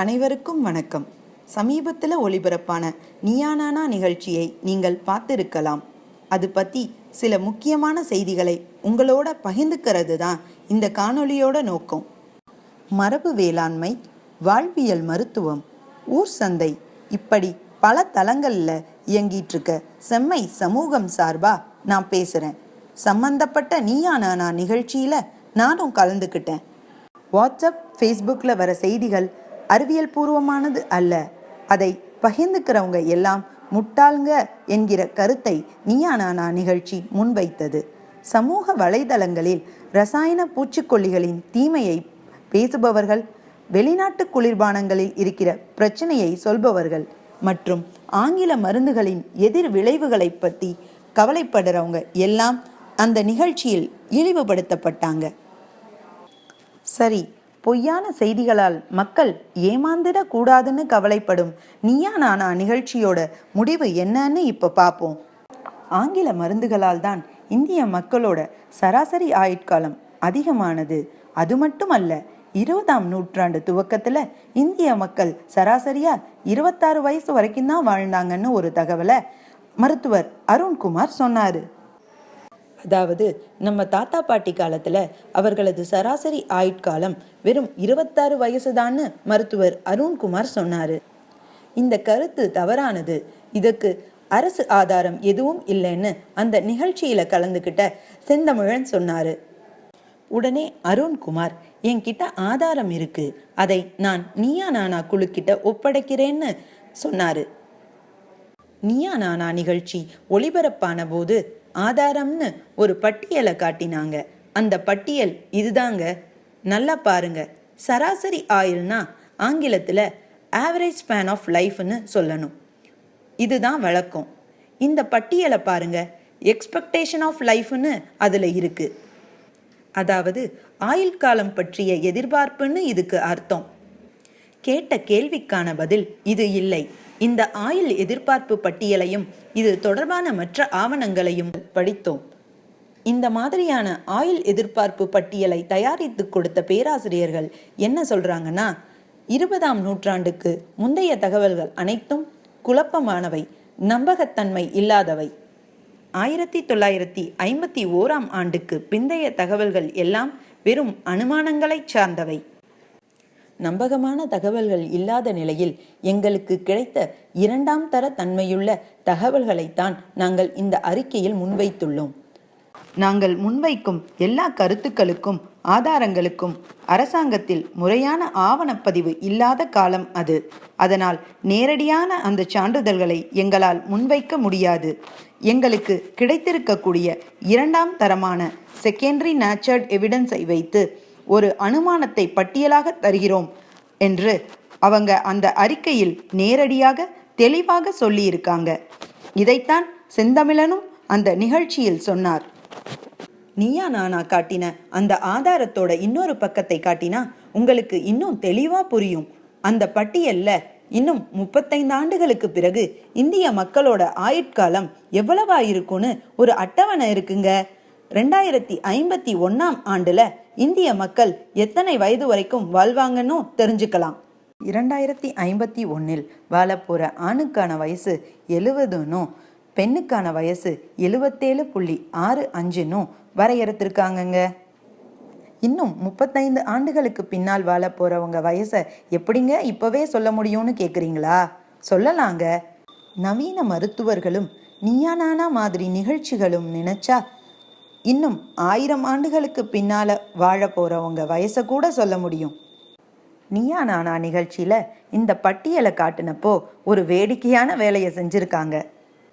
அனைவருக்கும் வணக்கம். சமீபத்தில் ஒளிபரப்பான நியானானா நிகழ்ச்சியை நீங்கள் பார்த்திருக்கலாம். அது பற்றி சில முக்கியமான செய்திகளை உங்களோட பகிர்ந்துக்கிறது தான் இந்த காணொளியோட நோக்கம். மரபு வேளாண்மை வாழ்வியல் மருத்துவம் ஊர் சந்தை இப்படி பல தளங்களில் இயங்கிட்டுருக்க செம்மை சமூகம் சார்பாக நான் பேசுகிறேன் சம்பந்தப்பட்ட நீயா நானா நிகழ்ச்சியில் நானும் கலந்துக்கிட்டேன். வாட்ஸ்அப் ஃபேஸ்புக்கில் வர செய்திகள் அறிவியல் பூர்வமானது அல்ல. அதை பகிர்ந்துக்கிறவங்க எல்லாம் முட்டாளுங்க என்கிற கருத்தை நீயா நானா நிகழ்ச்சி முன்வைத்தது. சமூக வலைதளங்களில் ரசாயன பூச்சிக்கொல்லிகளின் தீமையை பேசுபவர்கள் வெளிநாட்டு குளிர்பானங்களில் இருக்கிற பிரச்சனையை சொல்பவர்கள் மற்றும் ஆங்கில மருந்துகளின் எதிர் விளைவுகளை பற்றி கவலைப்படுறவங்க எல்லாம் அந்த நிகழ்ச்சியில் இழிவுபடுத்தப்பட்டாங்க. சரி பொய்யான செய்திகளால் மக்கள் ஏமாந்திடக் கூடாதுன்னு கவலைப்படும். நீயா நானா நிகழ்ச்சியோட முடிவு என்னன்னு இப்போ பார்ப்போம் ஆங்கில மருந்துகளால் தான் இந்திய மக்களோட சராசரி ஆயுட்காலம் அதிகமானது. அது மட்டுமல்ல இருபதாம் நூற்றாண்டு துவக்கத்தில் இந்திய மக்கள் சராசரியா இருபத்தாறு வயசு வரைக்கும் தான் வாழ்ந்தாங்கன்னு ஒரு தகவலை மருத்துவர் அருண்குமார் சொன்னார். அதாவது நம்ம தாத்தா பாட்டி காலத்துல அவர்களது சராசரி ஆயுட்காலம் வெறும் இருபத்தாறு வயசுதான்னு மருத்துவர் அருண்குமார் சொன்னாரு. இந்த கருத்து தவறானது. இதுக்கு அரசு ஆதாரம் எதுவும் இல்லைன்னு அந்த நிகழ்ச்சியில கலந்துக்கிட்ட செந்தமிழன் சொன்னாரு. உடனே அருண்குமார் என்கிட்ட ஆதாரம் இருக்கு. அதை நான் நீயா நானா குழுக்கிட்ட ஒப்படைக்கிறேன்னு சொன்னாரு. நீயா நானா நிகழ்ச்சி ஒளிபரப்பான போது ஆதாரம்னு ஒரு பட்டியலை காட்டினாங்க. அந்த பட்டியல் இதுதாங்க. நல்லா பாருங்க. சராசரி ஆயுள்னா ஆங்கிலத்தில் ஆவரேஜ் ஸ்பேன் ஆஃப் லைஃப்னு சொல்லணும். இதுதான் வழக்கம். இந்த பட்டியலை பாருங்க. எக்ஸ்பெக்டேஷன் ஆஃப் லைஃப்னு அதில் இருக்கு. அதாவது ஆயுள் காலம் பற்றிய எதிர்பார்ப்புன்னு இதுக்கு அர்த்தம். கேட்ட கேள்விக்கான பதில் இது இல்லை. இந்த ஆயுள் எதிர்பார்ப்பு பட்டியலையும் இது தொடர்பான மற்ற ஆவணங்களையும் படித்தோம். இந்த மாதிரியான ஆயுள் எதிர்பார்ப்பு பட்டியலை தயாரித்து கொடுத்த பேராசிரியர்கள் என்ன சொல்றாங்கன்னா இருபதாம் நூற்றாண்டுக்கு முந்தைய தகவல்கள் அனைத்தும் குழப்பமானவை நம்பகத்தன்மை இல்லாதவை. ஆயிரத்தி தொள்ளாயிரத்தி ஐம்பத்தி ஓராம் ஆண்டுக்கு பிந்தைய தகவல்கள் எல்லாம் வெறும் அனுமானங்களைச் சார்ந்தவை. நம்பகமான தகவல்கள் இல்லாத நிலையில் எங்களுக்கு கிடைத்த இரண்டாம் தர தன்மையுள்ள தகவல்களைத்தான் நாங்கள் இந்த அறிக்கையில் முன்வைத்துள்ளோம். நாங்கள் முன்வைக்கும் எல்லா கருத்துக்களுக்கும் ஆதாரங்களுக்கும் அரசாங்கத்தில் முறையான ஆவணப்பதிவு இல்லாத காலம் அது. அதனால் நேரடியான அந்த சான்றிதழ்களை எங்களால் முன்வைக்க முடியாது. எங்களுக்கு கிடைத்திருக்கக்கூடிய இரண்டாம் தரமான செகண்டரி நேச்சர்ட் எவிடன்ஸை வைத்து ஒரு அனுமானத்தை பட்டியலாக தருகிறோம் என்று அவங்க அந்த அறிக்கையில் நேரடியாக தெளிவாக சொல்லியிருக்காங்க. இதைத்தான் செந்தமிழனும் அந்த நிகழ்ச்சியில் சொன்னார். நீயா நானா? காட்டின அந்த ஆதாரத்தோட இன்னொரு பக்கத்தை காட்டினா உங்களுக்கு இன்னும் தெளிவா புரியும். அந்த பட்டியல்ல இன்னும் முப்பத்தைந்து ஆண்டுகளுக்கு பிறகு இந்திய மக்களோட ஆயுட்காலம் எவ்வளவா இருக்கும்னு ஒரு அட்டவணை இருக்குங்க. ரெண்டாயிரத்தி ஐம்பத்தி ஒன்னாம் ஆண்டுல இந்திய மக்கள் எத்தனை வயது வரைக்கும் வாழ்வாங்கன்னு தெரிஞ்சுக்கலாம். இரண்டாயிரத்தி ஐம்பத்தி ஒன்னில் வாழப்போற ஆணுக்கான வயசு எழுவதுன்னும் பெண்ணுக்கான வயசு எழுவத்தேழு புள்ளி ஆறு அஞ்சுன்னும் வரையறுத்திருக்காங்கங்க. இன்னும் முப்பத்தைந்து ஆண்டுகளுக்கு பின்னால் வாழ போறவங்க வயசை எப்படிங்க இப்பவே சொல்ல முடியும்னு கேக்குறீங்களா? சொல்லலாங்க. நவீன மருத்துவர்களும் நீயானானா மாதிரி நிகழ்ச்சிகளும் நினைச்சா இன்னும் ஆயிரம் ஆண்டுகளுக்கு பின்னால வாழ போறவங்க வயசை கூட சொல்ல முடியும். நீயா நானா நிகழ்ச்சியில இந்த பட்டியலை காட்டினப்போ ஒரு வேடிக்கையான வேலையை செஞ்சிருக்காங்க.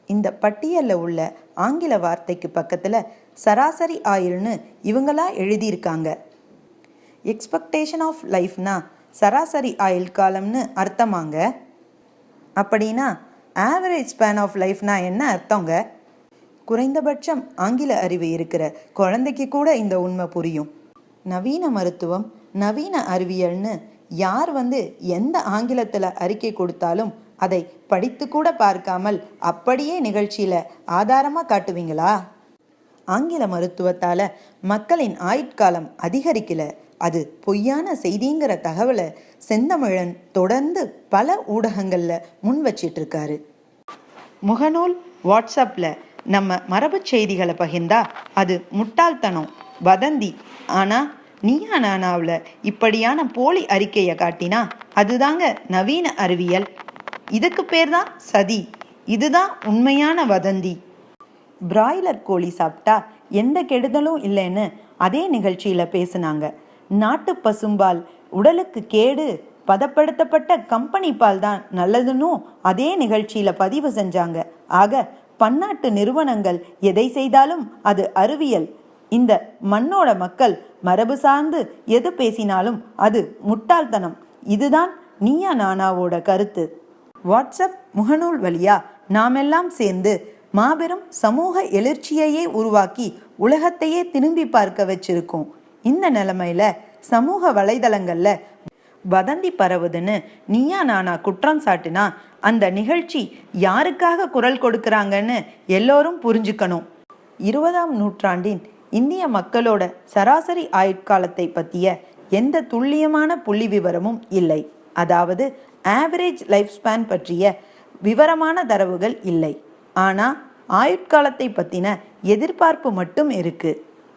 இந்த பட்டியலில் உள்ள ஆங்கில வார்த்தைக்கு பக்கத்தில் சராசரி ஆயுள்னு இவங்களா எழுதியிருக்காங்க. எக்ஸ்பெக்டேஷன் ஆஃப் லைஃப்னா சராசரி ஆயுள் காலம்னு அர்த்தமாங்க. அப்படின்னா ஆவரேஜ் ஸ்பேன் ஆஃப் லைஃப்னா என்ன அர்த்தங்க? குறைந்தபட்சம் ஆங்கில அறிவு இருக்கிற குழந்தைக்கு கூட இந்த உண்மை புரியும். நவீன மருத்துவம் நவீன அறிவியல்னு யார் வந்து எந்த ஆங்கிலத்தில் அறிக்கை கொடுத்தாலும் அதை படித்து கூட பார்க்காமல் அப்படியே நிகழ்ச்சியில் ஆதாரமாக காட்டுவீங்களா? ஆங்கில மருத்துவத்தால் மக்களின் ஆயுட்காலம் அதிகரிக்கல. அது பொய்யான செய்திங்கிற தகவலை செந்தமிழன் தொடர்ந்து பல ஊடகங்களில் முன் வச்சிட்ருக்காரு முகநூல் வாட்ஸ்அப்பில் நம்ம மரபுச் செய்திகளை பகிர்ந்தா அது முட்டாள்தனம் வதந்தி. ஆனால் நீயா நானாவில் இப்படியான போலி அறிக்கையை காட்டினா அதுதாங்க நவீன அறிவியல். இதுக்கு பேர் தான் சதி. இதுதான் உண்மையான வதந்தி. பிராய்லர் கோழி சாப்பிட்டா எந்த கெடுதலும் இல்லைன்னு அதே நிகழ்ச்சியில் பேசுனாங்க. நாட்டு பசும்பால் உடலுக்கு கேடு பதப்படுத்தப்பட்ட கம்பெனி பால் தான் நல்லதுன்னும் அதே நிகழ்ச்சியில் பதிவு செஞ்சாங்க. ஆக பன்னாட்டு நிறுவனங்கள் எதை செய்தாலும் அது அறிவியல். இந்த மண்ணோட மக்கள் மரபு சார்ந்து எது பேசினாலும் அது முட்டாள்தனம். இதுதான் நீயா நானாவோட கருத்து. வாட்ஸ்அப் முகநூல் வழியா நாமெல்லாம் சேர்ந்து மாபெரும் சமூக எழுச்சியையே உருவாக்கி உலகத்தையே திரும்பி பார்க்க வச்சிருக்கோம். இந்த நிலைமையில சமூக வலைதளங்களில் வதந்தி பரவுதுன்னு நீயா நானா குற்றம் சாட்டினா அந்த நிகழ்ச்சி யாருக்காக குரல் கொடுக்கறாங்கன்னு எல்லோரும் புரிஞ்சுக்கணும். இருபதாம் நூற்றாண்டின் இந்திய மக்களோட சராசரி ஆயுட்காலத்தை பற்றிய எந்த துல்லியமான புள்ளி விவரமும் இல்லை. அதாவது ஆவரேஜ் லைஃப் ஸ்பேன் பற்றிய விவரமான தரவுகள் இல்லை. ஆனால் ஆயுட்காலத்தை பற்றின எதிர்பார்ப்பு மட்டும் இருக்கு.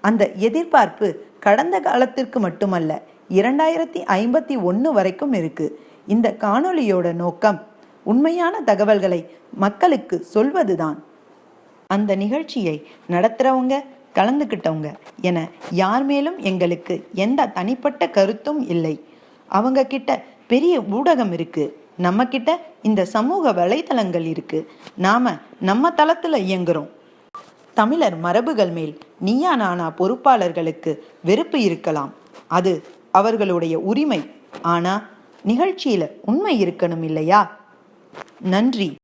அந்த எதிர்பார்ப்பு கடந்த காலத்திற்கு மட்டுமல்ல இரண்டாயிரத்தி ஐம்பத்தி ஒன்று வரைக்கும் இருக்கு. இந்த காணொளியோட நோக்கம் உண்மையான தகவல்களை மக்களுக்கு சொல்வதுதான். அந்த நிகழ்ச்சியை நடத்துகிறவங்க கலந்துக்கிட்டவங்க என யார் மேலும் எங்களுக்கு எந்த தனிப்பட்ட கருத்தும் இல்லை. அவங்க கிட்ட பெரிய ஊடகம் இருக்கு. நம்ம கிட்ட இந்த சமூக வலைதளங்கள் இருக்கு. நாம நம்ம தளத்துல இயங்குறோம். தமிழர் மரபுகள் மேல் நீயா நானா பொறுப்பாளர்களுக்கு வெறுப்பு இருக்கலாம். அது அவர்களுடைய உரிமை. ஆனா நிகழ்ச்சியில உண்மை இருக்கணும் இல்லையா? நன்றி.